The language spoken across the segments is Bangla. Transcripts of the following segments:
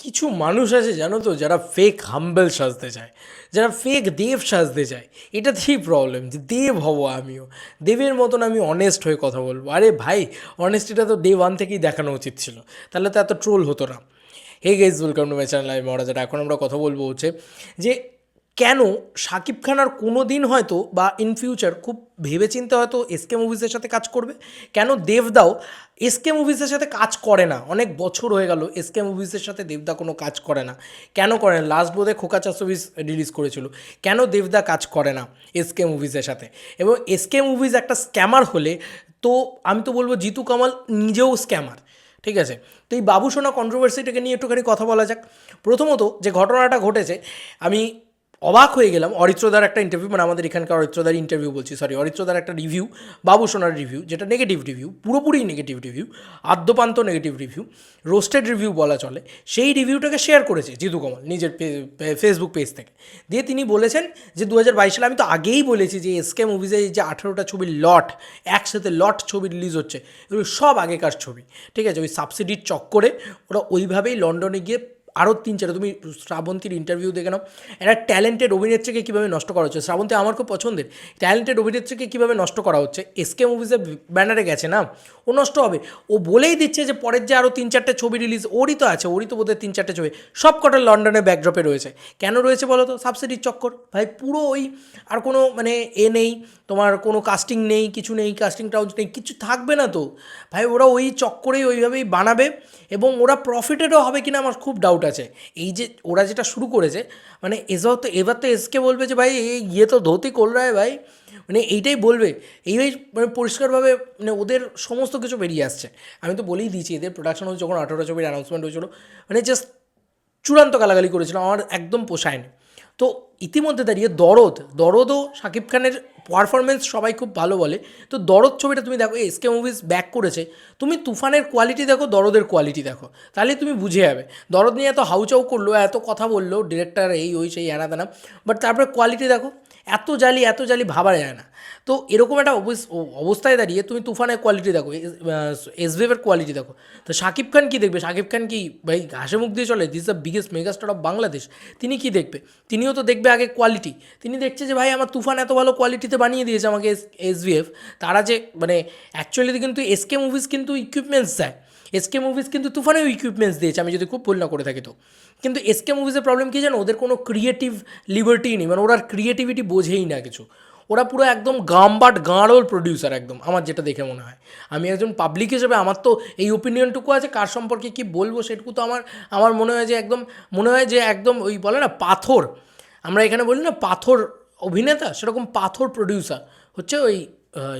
কিছু মানুষ আছে, জানো তো, যারা ফেক হাম্বেল সাজতে চায়, যারা ফেক দেব সাজতে চায়। এটা এটাতেই প্রবলেম যে দেব হব আমিও। দেবের মতন আমি অনেস্ট হয়ে কথা বলব। আরে ভাই অনেস্টিটা তো ডে ওয়ান থেকেই দেখানো উচিত ছিল। তাহলে তো এত ট্রোল হতো না। Hey guys welcome to my channel আমি মহারাজাটা এখন আমরা কথা বলব হচ্ছে যে কেন শাকিব খান আর কোনো দিন হয়তো বা ইন ফিউচার খুব ভেবেচিন্তে হয়তো এসকে মুভিজের সাথে কাজ করবে? কেন দেবদাও এসকে মুভিজের সাথে কাজ করে না? অনেক বছর হয়ে গেল এসকে মুভিজের সাথে দেবদা কোনো কাজ করে না। কেন করে না? লাস্ট বোধে খোকা চাষবিজ রিলিজ করেছিল। কেন দেবদা কাজ করে না এসকে মুভিজের সাথে? এবং এসকে মুভিজ একটা স্ক্যামার হলে তো আমি তো বলব জিতু কামাল নিজেও স্ক্যামার ঠিক আছে? তো এই বাবুসোনা কন্ট্রোভার্সিটাকে নিয়ে একটুখানি কথা বলা যাক। প্রথমত যে ঘটনাটা ঘটেছে, আমি অবাক হয়ে গেলাম। অরিত্রদার একটা ইন্টারভিউ মানে আমাদের এখানকার অরিত্রদার ইন্টারভিউ বলছি সরি অরিত্রদার একটা রিভিউ বাবু সোনার রিভিউ যেটা নেগেটিভ রিভিউ পুরোপুরি নেগেটিভ রিভিউ আদ্যপান্ত নেগেটিভ রিভিউ রোস্টেড রিভিউ বলা চলে, সেই রিভিউটাকে শেয়ার করেছে জিতু কমল নিজের ফেসবুক পেজ থেকে। দিয়ে তিনি বলেছেন যে দু হাজার বাইশ সালে আমি তো আগেই বলেছি যে এসকে মুভিজে যে আঠেরোটা ছবির লট একসাথে লট ছবি রিলিজ হচ্ছে, এগুলো সব আগেকার ছবি, ঠিক আছে? ওই সাবসিডির চক্করে ওরা ওইভাবেই লন্ডনে গিয়ে আরও তিন চারটা, তুমি শ্রাবন্তীর ইন্টারভিউ দেখে নাও। একটা ট্যালেন্টেড অভিনেত্রীকে কীভাবে নষ্ট করা হচ্ছে? শ্রাবন্তী আমার খুব পছন্দের। ট্যালেন্টেড অভিনেত্রীকে কীভাবে নষ্ট করা হচ্ছে? এসকে মুভিজের ব্যানারে গেছে না? ও নষ্ট হবে। ও বলেই দিচ্ছে যে পরের যে আরও তিন চারটে ছবি রিলিজ ওরই তো আছে, ওরই তো বোধহয় তিন চারটে ছবি। সব কটা লন্ডনে ব্যাকড্রপে রয়েছে। কেন রয়েছে বলো তো? সাবসিডির চক্কর। ভাই, পুরো ওই আর কোনো মানে এ নেই, তোমার কোনো কাস্টিং নেই, কিছু নেই কাস্টিং টাউজ নেই, কিছু থাকবে না তো। ভাই, ওরা ওই চক্করেই ওইভাবেই বানাবে এবং ওরা প্রফিটেডও হবে কিনা আমার খুব ডাউট আছে। এই যে ওরা যেটা শুরু করেছে মানে এবার তো এবার তো এসকে বলবে যে, ভাই, এই ইয়ে তো ধোতি কোল রায় ভাই। মানে এইটাই বলবে। এইভাবে মানে পরিষ্কারভাবে মানে ওদের সমস্ত কিছু বেরিয়ে আসছে। আমি তো বলেই দিয়েছি, এদের প্রোডাকশন হচ্ছে যখন আঠারো ছবির অ্যানাউন্সমেন্ট হয়েছিল মানে জাস্ট চূড়ান্ত গালাগালি করেছিল, আমার একদম পোষায়নি। তো ইতিমধ্যে দাঁড়িয়ে দরদ, দরদও শাকিব খানের পারফরমেন্স সবাই খুব ভালো বলে। তো দরদ ছবিটা তুমি দেখো এসকে মুভিজ ব্যাক করেছে। তুমি তুফানের কোয়ালিটি দেখো, দরদের কোয়ালিটি দেখো। তাহলে তুমি বুঝে যাবে। দরদ নিয়ে এত হাউচাউ করল, এত কথা বলল ডিরেক্টর এই ওই সেই তেনা বাট তারপরে কোয়ালিটি দেখো। এত জালি এত জালি ভাবা যায় না। তো এরকম একটা অবস- অবস্থায় দাঁড়িয়ে তুমি তুফানের কোয়ালিটি দেখো, এস এসবিএফের কোয়ালিটি দেখো। তো শাকিব খান কী দেখবে? শাকিব খান কি ভাই ঘাসে মুখ দিয়ে চলে? This the biggest megastar of Bangladesh তিনি কি দেখবে? তিনিও তো দেখবে আগে কোয়ালিটি তিনি দেখছে যে ভাই আমার তুফান এত ভালো কোয়ালিটিতে বানিয়ে দিয়েছে আমাকে এসবিএফ তারা যে মানে অ্যাকচুয়ালি কিন্তু এসকে মুভিজ কিন্তু ইকুইপমেন্টস দেয়। এসকে মুভিজ কিন্তু তুফানেও ইকুইপমেন্টস দিয়েছে। আমি যদি খুব ভুল না করে থাকি তো। কিন্তু এসকে মুভিজের প্রবলেম কী জানো? ওদের কোনো ক্রিয়েটিভ লিবার্টি নেই। মানে ওরা ক্রিয়েটিভিটি বোঝেই না কিছু। ওরা পুরো একদম গামবাট গাঁড়োর প্রডিউসার একদম, আমার যেটা দেখে মনে হয়। আমি একজন পাবলিক হিসেবে, আমার তো এই ওপিনিয়নটুকু আছে, কার সম্পর্কে কি বলব সেটুকু তো আমার আমার মনে হয় যে একদম, মনে হয় যে একদম ওই বলে না, পাথর। আমরা এখানে বলি না পাথর অভিনেতা, সেরকম পাথর প্রডিউসার হচ্ছে ওই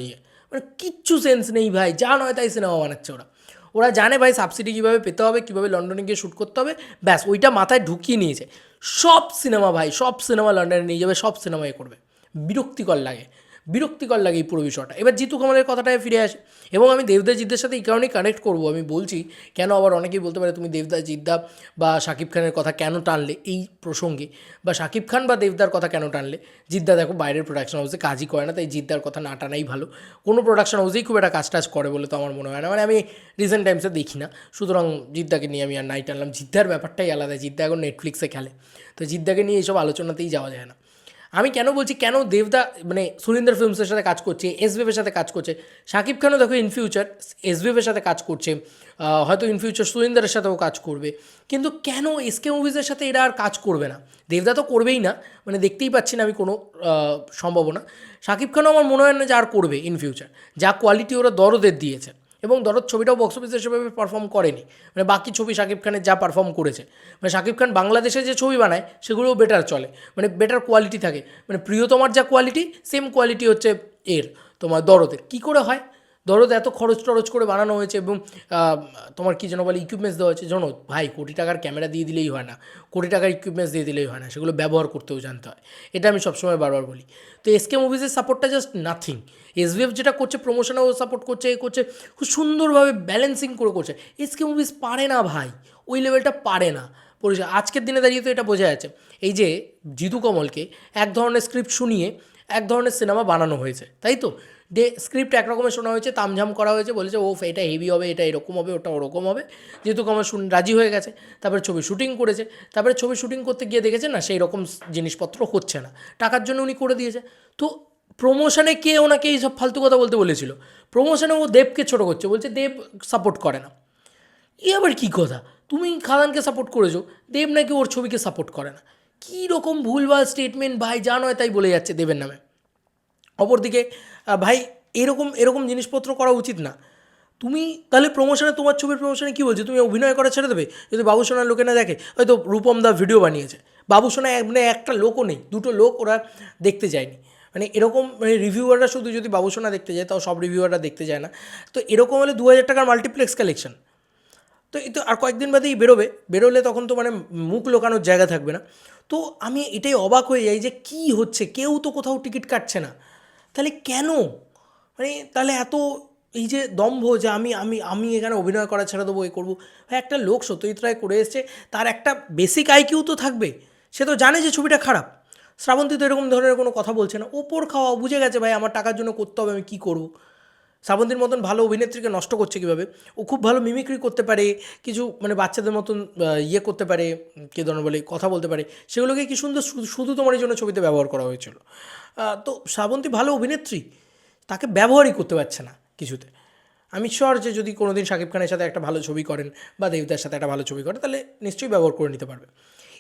ইয়ে। মানে কিচ্ছু সেন্স নেই ভাই, যা নয় তাই সিনেমা বানাচ্ছে ওরা। ওরা জানে ভাই সাবসিডি কীভাবে পেতে হবে, কীভাবে লন্ডনে গিয়ে শ্যুট করতে হবে। ব্যাস, ওইটা মাথায় ঢুকিয়ে নিয়েছে। সব সিনেমা ভাই, সব সিনেমা লন্ডনে নিয়ে যাবে, সব সিনেমা এ করবে। বিরক্তিকর লাগে। বিরক্তিকর লাগে এই পুরো বিষয়টা। এবার জিতু কামালের কথাটায় ফিরে আসে। এবং আমি দেবদা জিদ্দের সাথে এই কারণেই কানেক্ট করব। আমি বলছি, কেন আবার অনেকেই বলতে পারে তুমি দেবদা জিদ্দা বা শাকিব খানের কথা কেন টানলে? এই প্রসঙ্গে। বা শাকিব খান বা দেবদার কথা কেন টানলে? জিদ্দা দেখো বাইরের প্রোডাকশন হাউসে কাজই করে না, তাই জিদ্দার কথা না টানাই ভালো। কোনো প্রোডাকশন হাউসেই খুব একটা কাজ টাজ করে বলে তো আমার মনে হয় না। মানে আমি রিসেন্ট টাইমসে দেখি না। সুতরাং জিদ্দাকে নিয়ে আমি আর নাই টানলাম। জিদ্দার ব্যাপারটাই আলাদা। জিদ্দা এখন নেটফ্লিক্সে খেলে। তো জিদ্দাকে নিয়ে এইসব আলোচনাতেই যাওয়া যায় না। আমি কেন বলছি, কেন দেবদা মানে সুরিন্দর ফিল্মসের সাথে কাজ করছে এসবিএফের সাথে কাজ করছে? শাকিব খানও দেখো ইন ফিউচার এসবিএফের সাথে কাজ করছে হয়তো ইন ফিউচার সুরিন্দরের সাথেও কাজ করবে। কিন্তু কেন এসকে মুভিজের সাথে এরা আর কাজ করবে না? দেবদা তো করবেই না মানে দেখতেই পাচ্ছি না আমি কোনো সম্ভাবনা। শাকিব খানও আমার মনে হয় না যে আর করবে ইন ফিউচার যা কোয়ালিটি ওরা দরদের দিয়েছে। এবং দরদ ছবিটাও বক্স অফিসে সেভাবে পারফর্ম করেনি। মানে বাকি ছবি শাকিব খানের যা পারফর্ম করেছে। মানে শাকিব খান বাংলাদেশে যে ছবি বানায়, সেগুলোও বেটার চলে। মানে বেটার কোয়ালিটি থাকে। মানে প্রিয়তমার যা কোয়ালিটি সেম কোয়ালিটি হচ্ছে এর, তোমার দরদের। কী করে হয়? দরদ এত খরচ টরচ করে বানানো হয়েছে এবং তোমার কী যেন বলে ইকুইপমেন্টস দেওয়া হয়েছে। জানো, ভাই, কোটি টাকার ক্যামেরা দিয়ে দিলেই হয় না। কোটি টাকার ইকুইপমেন্টস দিয়ে দিলেই হয় না। সেগুলো ব্যবহার করতেও জানতে হয়। এটা আমি সবসময় বারবার বলি। তো এসকে মুভিজের সাপোর্টটা জাস্ট নাথিং এসবিএফ যেটা করছে প্রমোশনেও সাপোর্ট করছে, এ করছে, খুব সুন্দরভাবে ব্যালেন্সিং করে করছে। এসকে মুভিজ পারে না ভাই, ওই লেভেলটা পারে না। পরিষ্কার আজকের দিনে দাঁড়িয়ে তো এটা বোঝা যাচ্ছে। এই যে জিতু কমলকে এক ধরনের স্ক্রিপ্ট শুনিয়ে, এক ধরনের সিনেমা বানানো হয়েছে, তাই তো? দে স্ক্রিপ্ট একরকমের শোনা হয়েছে, তামঝাম করা হয়েছে, বলেছে ও এটা হেভি হবে, এটা এরকম হবে, ওটা ওরকম হবে। যেহেতু আমার শুন, রাজি হয়ে গেছে। তারপরে ছবি শুটিং করেছে। তারপরে ছবি শুটিং করতে গিয়ে দেখেছে না সেই রকম জিনিসপত্র হচ্ছে না। টাকার জন্য উনি করে দিয়েছে। তো প্রমোশনে কে ওনাকে এইসব ফালতু কথা বলতে বলেছিল? প্রমোশনে ও দেবকে ছোটো করছে, বলছে দেব সাপোর্ট করে না। এ আবার কী কথা? তুমি খাদানকে সাপোর্ট করেছ, দেব নাকি ওর ছবিকে সাপোর্ট করে না। কী রকম ভুলভাল স্টেটমেন্ট ভাই যা নয় তাই বলে যাচ্ছে দেবের নামে। অপরদিকে ভাই এরকম এরকম জিনিসপত্র করা উচিত না। তুমি তাহলে প্রমোশনে তোমার ছবির প্রমোশনে কী বলছো? তুমি অভিনয় করা ছেড়ে দেবে? যদি বাবুসোনার লোকে না দেখে, হয়তো রূপম দা ভিডিও বানিয়েছে। বাবুসোনা এক- মানে একটা লোকও নেই, দুটো লোক ওরা দেখতে যায়নি। মানে এরকম মানে রিভিউয়াররা শুধু যদি বাবুসোনা দেখতে যায়, তাও সব রিভিউয়াররা দেখতে যায় না। তো এরকম হলে দু হাজার টাকার মাল্টিপ্লেক্স কালেকশন তো এই তো আর কয়েকদিন বাদেই বেরোবে। বেরোলে তখন তো মানে মুখ লোকানোর জায়গা থাকবে না। তো আমি এটাই অবাক হয়ে যাই যে কী হচ্ছে? কেউ তো কোথাও টিকিট কাটছে না। তাহলে কেন? মানে তাহলে এত এই যে দম্ভ যে আমি আমি আমি এখানে অভিনয় করা ছেড়ে দেবো, এ করব। ভাই, একটা লোক সত্যজিৎ রায় করে এসছে, তার একটা বেসিক আইকিউ তো থাকবে। সে তো জানে যে ছবিটা খারাপ। শ্রাবন্তী তো এরকম ধরনের কোনো কথা বলছে না। ওপর খাওয়া, বুঝে গেছে ভাই আমার টাকার জন্য করতে হবে, আমি কী করব? শ্রাবন্তীর মতন ভালো অভিনেত্রীকে নষ্ট করছে কীভাবে? ও খুব ভালো মিমিক্রি করতে পারে, কিছু মানে বাচ্চাদের মতন ইয়ে করতে পারে, কে ধরনের বলে, কথা বলতে পারে। সেগুলোকে কি সুন্দর শুধু- তোমার এই জন্য ছবিতে ব্যবহার করা হয়েছিল। তো শ্রাবন্তী ভালো অভিনেত্রী, তাকে ব্যবহারই করতে পারছে না কিছুতে। আমি শিওর যে যদি কোনো দিন শাকিব খানের সাথে একটা ভালো ছবি করেন বা দেবদার সাথে একটা ভালো ছবি করেন, তাহলে নিশ্চয়ই ব্যবহার করে নিতে পারবে।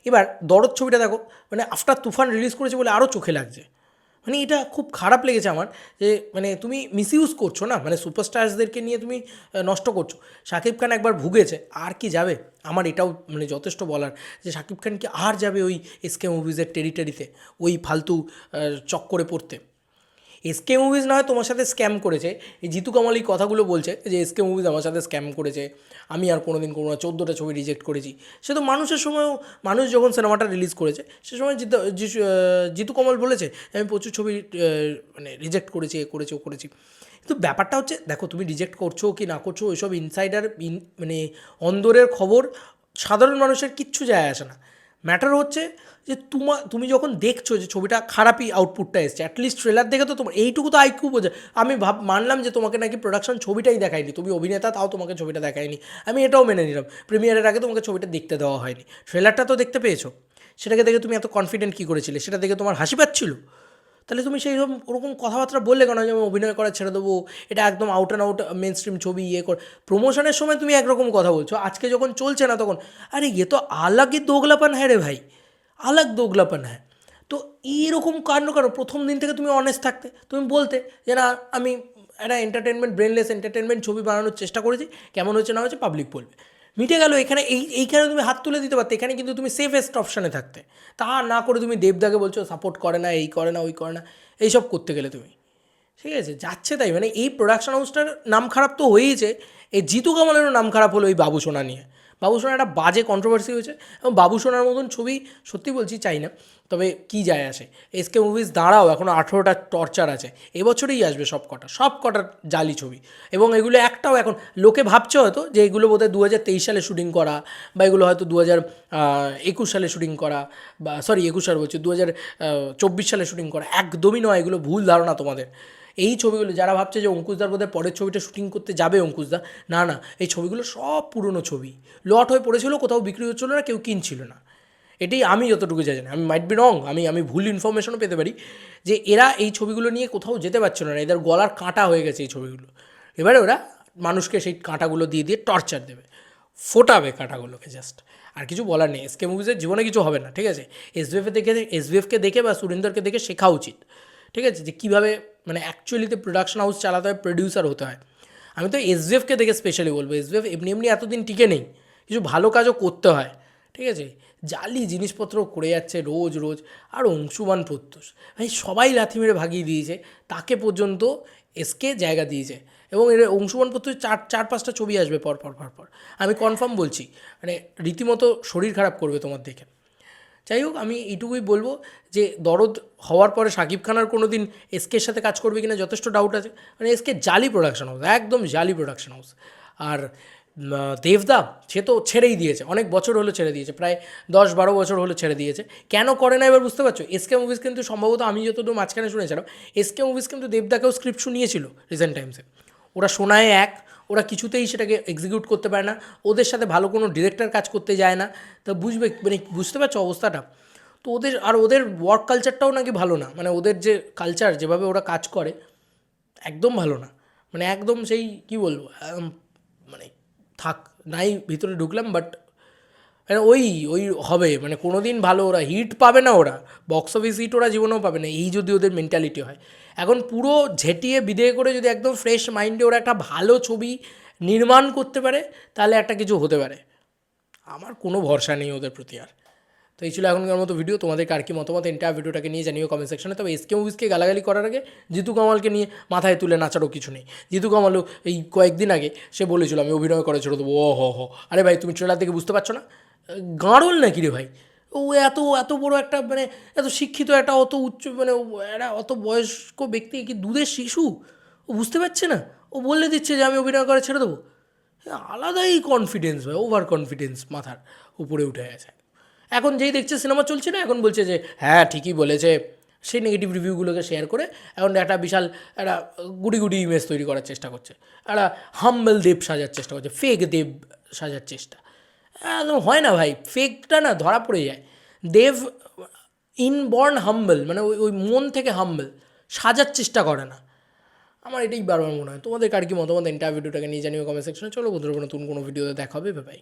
এবার দরদ ছবিটা দেখো মানে আফটার তুফান রিলিজ করেছে বলে আরও চোখে লাগছে। মানে এটা খুব খারাপ লেগেছে আমার যে মানে তুমি মিসইউজ করছ না মানে সুপারস্টার্সদেরকে নিয়ে তুমি নষ্ট করছ। শাকিব খান একবার ভুগেছে, আর কি যাবে? আমার এটাও মানে যথেষ্ট বলার যে শাকিব খান কি আর যাবে ওই এসকে মুভিজের টেরিটারিতে ওই ফালতু চক্করে পড়তে। এসকে মুভিজ না হয় তোমার সাথে স্ক্যাম করেছে। এই জিতু কামাল এই কথাগুলো বলছে যে এসকে মুভিজ আমার সাথে স্ক্যাম করেছে। আমি আর কোনো দিন কোনো চোদ্দোটা ছবি রিজেক্ট করেছি। সে তো মানুষের সময়ও, মানুষ যখন সিনেমাটা রিলিজ করেছে, সে সময় জিতু জিতু কামাল বলেছে আমি প্রচুর ছবি মানে রিজেক্ট করেছি, এ করেছি, ও করেছি। কিন্তু ব্যাপারটা হচ্ছে, দেখো তুমি রিজেক্ট করছ কি না করছ, ওইসব ইনসাইডার মানে অন্দরের খবর সাধারণ মানুষের কিচ্ছু যায় আসে না। ম্যাটার হচ্ছে যে তোমা, তুমি যখন দেখছ যে ছবিটা খারাপই আউটপুটটা এসছে অ্যাটলিস্ট ট্রেলার দেখে তো তোমার, এইটুকু তো আইকিউ বোঝা। আমি ভাব, মানলাম যে তোমাকে নাকি প্রোডাকশন ছবিটাই দেখায়নি, তুমি অভিনেতা তাও তোমাকে ছবিটা দেখায়নি। আমি এটাও মেনে নিলাম প্রিমিয়ারের আগে তোমাকে ছবিটা দেখতে দেওয়া হয়নি। ট্রেলারটা তো দেখতে পেয়েছ, সেটাকে দেখে তুমি এত কনফিডেন্ট কী করেছিলে? সেটা দেখে তোমার হাসি পাচ্ছিল? তাহলে তুমি সেই রকম, ওরকম কথাবার্তা বললে কেন? যে আমি অভিনয় করা ছেড়ে দেবো, এটা একদম out and out mainstream ছবি ইয়ে কর। প্রমোশনের সময় তুমি একরকম কথা বলছো। আজকে যখন চলছে না তখন, আরে ইয়ে তো আলাগই দোগলাপান হ্যাঁ রে ভাই। আলাগ দোগলাপান হ্যাঁ তো এইরকম কারণ কারও প্রথম দিন থেকে তুমি অনেস্ট থাকতে। তুমি বলতে যে, না, আমি একটা এন্টারটেনমেন্ট ব্রেনলেস এন্টারটেনমেন্ট ছবি বানানোর চেষ্টা করেছি। কেমন হচ্ছে না হচ্ছে পাবলিক বলবে। মিটে গেল, এখানে এই, এইখানে তুমি হাত তুলে দিতে পারতে, এখানে কিন্তু তুমি সেফেস্ট অপশানে থাকতে। তা না করে তুমি দেবদাকে বলছো সাপোর্ট করে না, এই করে না, ওই করে না, এইসব করতে গেলে তুমি। ঠিক আছে? যাচ্ছে তাই মানে এই প্রোডাকশন হাউসটার নাম খারাপ তো হয়েইছে, এই জিতু কামালেরও নাম খারাপ হলো এই বাবুসোনা নিয়ে। বাবুসোনা একটা বাজে কন্ট্রোভার্সি হয়েছে এবং বাবুসোনার মতন ছবি সত্যি বলছি চাই না, তবে কি যায় আসে? এসকে মুভিজ দাঁড়াও এখনও আঠেরোটা টর্চার আছে। এবছরেই আসবে সব কটা সব কটার জালি ছবি। এবং এগুলো একটাও এখন, লোকে ভাবছে হয়তো যে এগুলো বোধহয় দু হাজার তেইশ সালে শুটিং করা বা এগুলো হয়তো দু হাজার একুশ সালে শুটিং করা বা সরি একুশ সাল বলছি দু হাজার চব্বিশ সালে শুটিং করা, একদমই নয়, এগুলো ভুল ধারণা তোমাদের। এই ছবিগুলো, যারা ভাবছে যে অঙ্কুশদার বোধহয় পরের ছবিটা শুটিং করতে যাবে অঙ্কুশদা, না না, এই ছবিগুলো সব পুরনো ছবি। লট হয়ে পড়েছিল, কোথাও বিক্রি হচ্ছিল না, কেউ কিনছিল না। এটাই আমি যতটুকু জানি, আমি মাইট বি রং আমি আমি ভুল ইনফরমেশনও পেতে পারি যে এরা এই ছবিগুলো নিয়ে কোথাও যেতে পারছিল না, এদের গলার কাঁটা হয়ে গেছে এই ছবিগুলো। এবারে ওরা মানুষকে সেই কাঁটাগুলো দিয়ে দিয়ে টর্চার দেবে। ফোটাবে কাঁটাগুলোকে জাস্ট আর কিছু বলার নেই এসকে মুভিজের জীবনে কিছু হবে না, ঠিক আছে? এসবিএফে দেখে এসবিএফকে দেখে বা সুরেন্দরকে দেখে শেখা উচিত, ঠিক আছে? যে কীভাবে মানে অ্যাকচুয়ালিতে প্রোডাকশন হাউস চালাতে হয় প্রডিউসার হতে হয়। আমি তো এসবিএফকে দেখে স্পেশালি বলব। এসবিএফ এমনি এমনি এতদিন টিকে নেই। কিছু ভালো কাজও করতে হয়। ঠিক আছে? জালি জিনিসপত্র করে যাচ্ছে রোজ রোজ। আর অংশুমান প্রত্যুষ। ভাই, সবাই লাথি মেরে ভাগিয়ে দিয়েছে। তাকে পর্যন্ত এসকে জায়গা দিয়েছে। এবং এর অংশুমান প্রত্যুষ চার চার, পাঁচটা ছবি আসবে পর পর পর পর। আমি কনফার্ম বলছি মানে রীতিমতো শরীর খারাপ করবে তোমার দেখে। যাই হোক, আমি এইটুকুই বলব যে দরদ হওয়ার পরে শাকিব খান আর কোনো দিন এসকের সাথে কাজ করবে কিনা যথেষ্ট ডাউট আছে। মানে এসকে জালি প্রোডাকশন হাউস একদম জালি প্রোডাকশন হাউস আর দেবদা, সে তো ছেড়েই দিয়েছে। অনেক বছর হলো ছেড়ে দিয়েছে, প্রায় দশ বারো বছর হলো ছেড়ে দিয়েছে। কেন করে না এবার বুঝতে পারছ? এসকে মুভিজ কিন্তু সম্ভবত আমি যতদূর মাঝখানে শুনেছিলাম এসকে মুভিজ কিন্তু দেবদাকেও স্ক্রিপ্ট শুনিয়েছিল রিসেন্ট টাইমসে ওরা শোনায় এক ওরা কিছুতেই সেটাকে এক্সিকিউট করতে পারে না। ওদের সাথে ভালো কোনো ডিরেক্টর কাজ করতে যায় না। তো বুঝবে মানে বুঝতে পারছ অবস্থাটা? তো ওদের, আর ওদের ওয়ার্ক কালচারটাও নাকি ভালো না। মানে ওদের যে কালচার যেভাবে ওরা কাজ করে, একদম ভালো না। মানে একদম সেই, কি বলব মানে থাক, নাই ভিতরে ঢুকলাম বাট মানে ওই ওই হবে মানে কোনো দিন ভালো ওরা হিট পাবে না ওরা বক্স অফিস হিট ওরা জীবনেও পাবে না, এই যদি ওদের মেন্টালিটি হয়। এখন পুরো ঝেঁটিয়ে বিদেয় করে যদি একদম ফ্রেশ মাইন্ডে ওরা একটা ভালো ছবি নির্মাণ করতে পারে, তাহলে একটা কিছু হতে পারে। আমার কোনো ভরসা নেই ওদের প্রতি আর। তো এই ছিল এখনকার মতো ভিডিও তোমাদের আর কি মতামত এন্টায়ার ভিডিওটাকে নিয়ে জানিও কমেন্ট সেকশনে তবে এসকে মুভিসকে গালাগালি করার আগে জিতু কামালকে নিয়ে মাথায় তুলে নাচারও কিছু নেই। জিতু কামালও এই কয়েকদিন আগে সে বলেছিল, আমি অভিনয় করে ছেড়ে দেবো। ও হ। হ আরে ভাই, তুমি ট্রেলার দেখে বুঝতে পারছ না? গাঁড়ল নাকি রে ভাই? ও এত এত বড় একটা মানে এত শিক্ষিত একটা অত উচ্চ মানে একটা অত বয়স্ক ব্যক্তি কি দুধের শিশু? ও বুঝতে পারছে না। ও বলে দিচ্ছে যে আমি অভিনয় করে ছেড়ে দেবো। আলাদাই কনফিডেন্স ভাই ওভার কনফিডেন্স মাথার উপরে উঠে গেছে। এখন যেই দেখছে সিনেমা চলছে না, এখন বলছে যে হ্যাঁ ঠিকই বলেছে। সেই নেগেটিভ রিভিউগুলোকে শেয়ার করে এখন একটা বিশাল একটা গুডি গুডি ইমেজ তৈরি করার চেষ্টা করছে। একটা হাম্বল দেব সাজার চেষ্টা করছে ফেক দেব সাজার চেষ্টা। একদম হয় না ভাই। ফেকটা না ধরা পড়ে যায়। দেব ইনবর্ন হাম্বল মানে ওই ওই মন থেকে হাম্বল সাজার চেষ্টা করে না। আমার এটাই বারবার মনে হয়। তোমাদের কার কি মতামত? ইন্টারভিউটাকে নিয়ে জানিও কমেন্ট সেকশনে চলো বন্ধুরা নতুন কোনো ভিডিওতে দেখাবে ভাই